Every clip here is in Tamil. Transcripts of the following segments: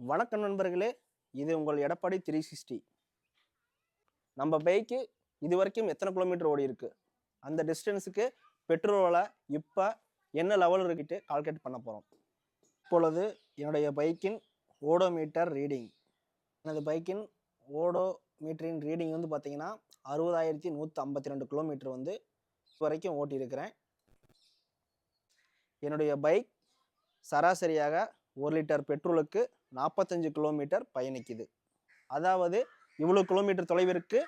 வணக்கம் நண்பர்களே இது உங்கள் எடப்பாடி த்ரீ சிக்ஸ்டி நம்ம பைக்கு இது வரைக்கும் எத்தனை கிலோமீட்டர் ஓடி இருக்கு? அந்த டிஸ்டன்ஸுக்கு பெட்ரோலை இப்போ என்ன லெவல் இருக்கிட்டு கால்குலேட் பண்ண போகிறோம் இப்பொழுது என்னுடைய பைக்கின் ஓடோமீட்டர் ரீடிங் எனது பைக்கின் ஓடோ மீட்டரின் ரீடிங் வந்து பார்த்திங்கன்னா அறுபதாயிரத்தி நூற்றி ஐம்பத்தி ரெண்டு கிலோமீட்டர் வந்து இப்போ வரைக்கும் ஓட்டியிருக்கிறேன். என்னுடைய பைக் சராசரியாக ஒரு லிட்டர் பெட்ரோலுக்கு நாற்பத்தஞ்சு கிலோமீட்டர் பயணிக்குது. அதாவது இவ்வளோ கிலோமீட்டர் தொலைவிற்கு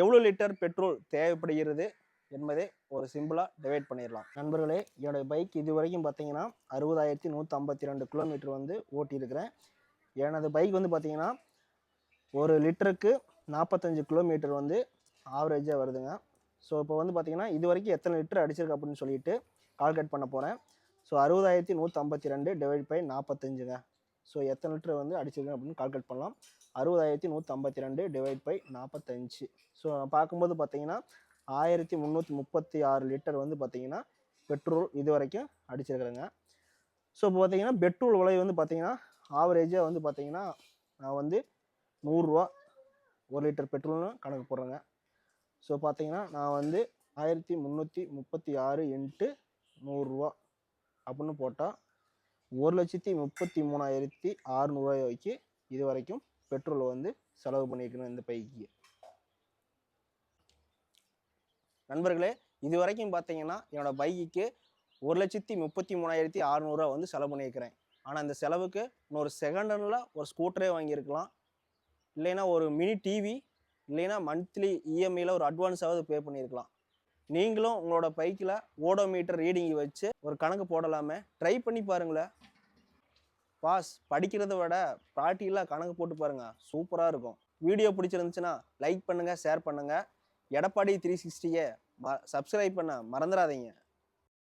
எவ்வளோ லிட்டர் பெட்ரோல் தேவைப்படுகிறது என்பதை ஒரு சிம்பிளாக டிவைட் பண்ணிடலாம். நண்பர்களே என்னுடைய பைக் இது வரைக்கும் பார்த்தீங்கன்னா அறுபதாயிரத்தி நூற்றி ஐம்பத்தி ரெண்டு கிலோமீட்டர் வந்து ஓட்டியிருக்கிறேன். எனது பைக் வந்து பார்த்தீங்கன்னா ஒரு லிட்டருக்கு நாற்பத்தஞ்சு கிலோமீட்டர் வந்து ஆவரேஜாக வருதுங்க. ஸோ இப்போ வந்து பார்த்திங்கன்னா இது வரைக்கும் எத்தனை லிட்டர் அடிச்சிருக்கு அப்படின்னு சொல்லிட்டு கால்குலேட் பண்ண போகிறேன் ஸோ அறுபதாயிரத்தி நூற்றம்பத்தி ரெண்டு டிவைட் பை நாற்பத்தஞ்சுங்க ஸோ எத்தனை லிட்டர் வந்து அடிச்சிருக்கேன் அப்படின்னு கால்குலேட் பண்ணலாம். அறுபதாயிரத்தி நூற்றம்பத்தி ரெண்டு டிவைட் பை நாற்பத்தஞ்சு ஸோ பார்க்கும்போது பார்த்தீங்கன்னா ஆயிரத்தி முந்நூற்றி முப்பத்தி ஆறு லிட்டர் வந்து பார்த்தீங்கன்னா பெட்ரோல் இது வரைக்கும் அடிச்சிருக்கிறேங்க. ஸோ இப்போ பார்த்தீங்கன்னா பெட்ரோல் விலை வந்து பார்த்தீங்கன்னா ஆவரேஜாக வந்து பார்த்தீங்கன்னா நான் வந்து நூறுரூவா ஒரு லிட்டர் பெட்ரோல்னு கணக்கு போடுறேங்க. ஸோ பார்த்தீங்கன்னா நான் வந்து ஆயிரத்தி முந்நூற்றி முப்பத்தி ஆறு இன்ட்டு நூறுரூவா. அப்படின்னு போட்டால் ஒரு லட்சத்தி முப்பத்தி மூணாயிரத்தி அறுநூறுவாய்க்கு இது வரைக்கும் பெட்ரோல் வந்து செலவு பண்ணியிருக்கணும் இந்த பைக்கு. நண்பர்களே இது வரைக்கும் பார்த்தீங்கன்னா என்னோட பைக்குக்கு ஒரு லட்சத்தி முப்பத்தி மூணாயிரத்தி அறநூறுவா வந்து செலவு பண்ணியிருக்கிறேன் ஆனால் இந்த செலவுக்கு இன்னொரு செகண்ட் ஹேண்டில் ஒரு ஸ்கூட்டரே வாங்கியிருக்கலாம். இல்லைன்னா ஒரு மினி டிவி இல்லைன்னா மந்த்லி இஎம்ஐயில் ஒரு அட்வான்ஸாவது பே பண்ணியிருக்கலாம் நீங்களும் உங்களோட பைக்கில் ஓடோமீட்டர் ரீடிங் வச்சு ஒரு கணக்கு போடலாமே. ட்ரை பண்ணி பாருங்களேன் பாஸ் படிக்கிறத விட ப்ராக்டிக்கலாக கணக்கு போட்டு பாருங்கள் சூப்பராக இருக்கும். வீடியோ பிடிச்சிருந்துச்சுன்னா லைக் பண்ணுங்கள் ஷேர் பண்ணுங்கள் எடப்பாடி த்ரீ சிக்ஸ்டியை ம சப்ஸ்கிரைப் பண்ண மறந்துடாதீங்க